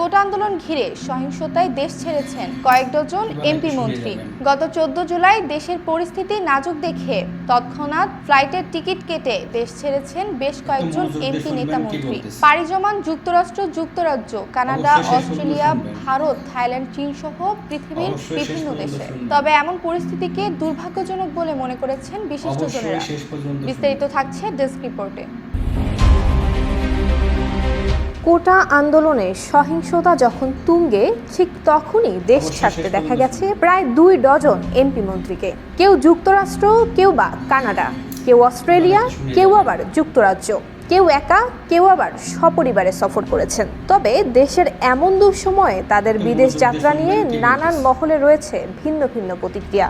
কোটা আন্দোলন ঘিরে সহিংসতায় দেশ ছেড়েছেন কয়েক ডজন এমপি মন্ত্রী। গত চোদ্দ জুলাই দেশের পরিস্থিতি নাজুক দেখে তৎক্ষণাৎ ফ্লাইটের টিকিট কেটে দেশ ছেড়েছেন বেশ কয়েকজন এমপি নেতা মন্ত্রী। পাড়ি জমান যুক্তরাষ্ট্র যুক্তরাজ্য কানাডা অস্ট্রেলিয়া ভারত থাইল্যান্ড চীন সহ পৃথিবীর বিভিন্ন দেশে। তবে এমন পরিস্থিতিকে দুর্ভাগ্যজনক বলে মনে করেছেন বিশিষ্টজনেরা বিস্তারিত থাকছে ডেস্ক রিপোর্টে। কোটা আন্দোলনে সহিংসতা যখন তুঙ্গে ঠিক তখনই দেশ ছাড়তে দেখা গেছে প্রায় দুই ডজন এমপি মন্ত্রীকে। কেউ যুক্তরাষ্ট্র কেউ বা কানাডা কেউ অস্ট্রেলিয়া কেউ আবার যুক্তরাজ্য। কেউ একা কেউ আবার সপরিবারে সফর করেছেন। তবে দেশের এমন দুঃসময়ে তাদের বিদেশ যাত্রা নিয়ে নানান মহলে রয়েছে ভিন্ন ভিন্ন প্রতিক্রিয়া।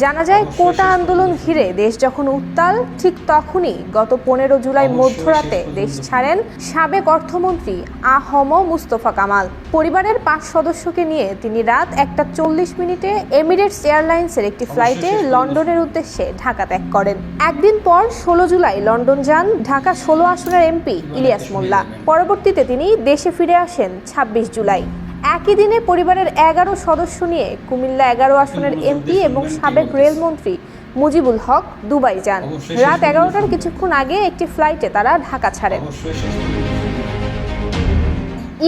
জানা যায় কোটা আন্দোলন ঘিরে দেশ যখন উত্তাল ঠিক তখনই গত পনেরো জুলাই মধ্যরাতে দেশ ছাড়েন সাবেক অর্থমন্ত্রী আহম মুস্তফা কামাল। পরিবারের পাঁচ সদস্যকে নিয়ে তিনি রাত একটা চল্লিশ মিনিটে এমিরেটস এয়ারলাইন্সের একটি ফ্লাইটে লন্ডনের উদ্দেশ্যে ঢাকা ত্যাগ করেন। একদিন পর ষোলো জুলাই লন্ডন যান ঢাকা ষোলো আসনের এমপি ইলিয়াস মোল্লা। পরবর্তীতে তিনি দেশে ফিরে আসেন ছাব্বিশ জুলাই। একই দিনে পরিবারের এগারো সদস্য নিয়ে কুমিল্লা এগারো আসনের এমপি এবং সাবেক রেলমন্ত্রী মুজিবুল হক দুবাই যান। রাত এগারোটার কিছুক্ষণ আগে একটি ফ্লাইটে তারা ঢাকা ছাড়েন।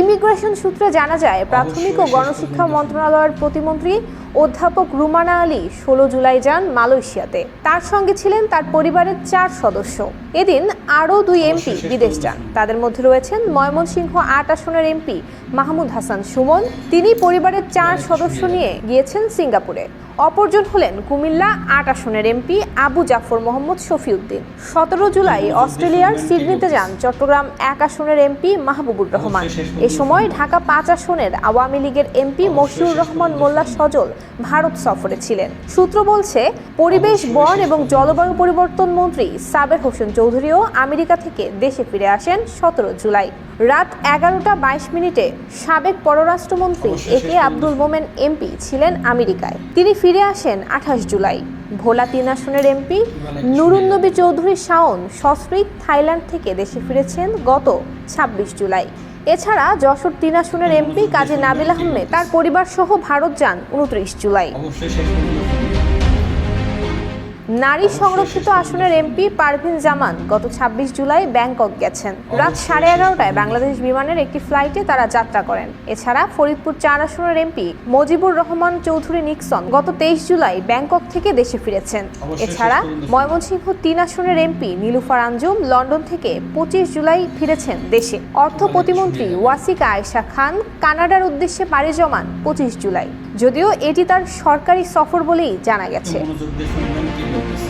ইমিগ্রেশন সূত্রে জানা যায় প্রাথমিক ও গণশিক্ষা মন্ত্রণালয়ের প্রতিমন্ত্রী অধ্যাপক রুমানা আলী ষোলো জুলাই যান মালয়েশিয়াতে। তার সঙ্গে ছিলেন তার পরিবারের চার সদস্য। এদিন আরও দুই এমপি বিদেশ যান। তাদের মধ্যে রয়েছেন ময়মনসিংহ আট আসনের এমপি মাহমুদ হাসান সুমন। তিনি পরিবারের চার সদস্য নিয়ে গিয়েছেন সিঙ্গাপুরে। অপরজন হলেন কুমিল্লা আট আসনের এমপি আবু জাফর মোহাম্মদ শফিউদ্দিন। সতেরো জুলাই অস্ট্রেলিয়ার সিডনিতে যান চট্টগ্রাম এক আসনের এমপি মাহবুবুর রহমান। এ সময় ঢাকা পাঁচ আসনের আওয়ামী লীগের এমপি মশিউর রহমান মোল্লা সজল ভারত সফরে ছিলেন। সূত্র বলছে পরিবেশ বন এবং জলবায়ু পরিবর্তন মন্ত্রী সাবের হোসেন চৌধুরীও আমেরিকা থেকে দেশে ফিরে আসেন সতেরো জুলাই। রাত এগারোটা বাইশ মিনিটে সাবেক পররাষ্ট্রমন্ত্রী এ কে আব্দুল মোমেন এমপি ছিলেন আমেরিকায়। তিনি ফিরে আসেন আঠাশ জুলাই। ভোলা তিন আসনের এমপি নুরুন্নবী চৌধুরী শাওন সস্ত্রীক থাইল্যান্ড থেকে দেশে ফিরেছেন গত ছাব্বিশ জুলাই। এছাড়া যশোর তিন আসনের এমপি কাজী নাবিল আহমেদ, তার পরিবার সহ ভারত যান উনত্রিশ জুলাই। নারী সংরক্ষিত আসনের এমপি পারভিন জামান গত ছাব্বিশ জুলাই ব্যাংকক গেছেন। রাত সাড়ে এগারোটায় বাংলাদেশ বিমানের একটি ফ্লাইটে তারা যাত্রা করেন। এছাড়া ফরিদপুর চার আসনের এমপি মজিবুর রহমান চৌধুরী নিক্সন গত তেইশ জুলাই ব্যাংকক থেকে দেশে ফিরেছেন। এছাড়া ময়মনসিংহ তিন আসনের এমপি নীলুফার আঞ্জুম লন্ডন থেকে পঁচিশ জুলাই ফিরেছেন দেশে। অর্থ প্রতিমন্ত্রী ওয়াসিকা আয়েশা খান কানাডার উদ্দেশ্যে পাড়ি জমান পঁচিশ জুলাই। যদিও এটি তার সরকারি সফর বলেই জানা গেছে। মনোযোগ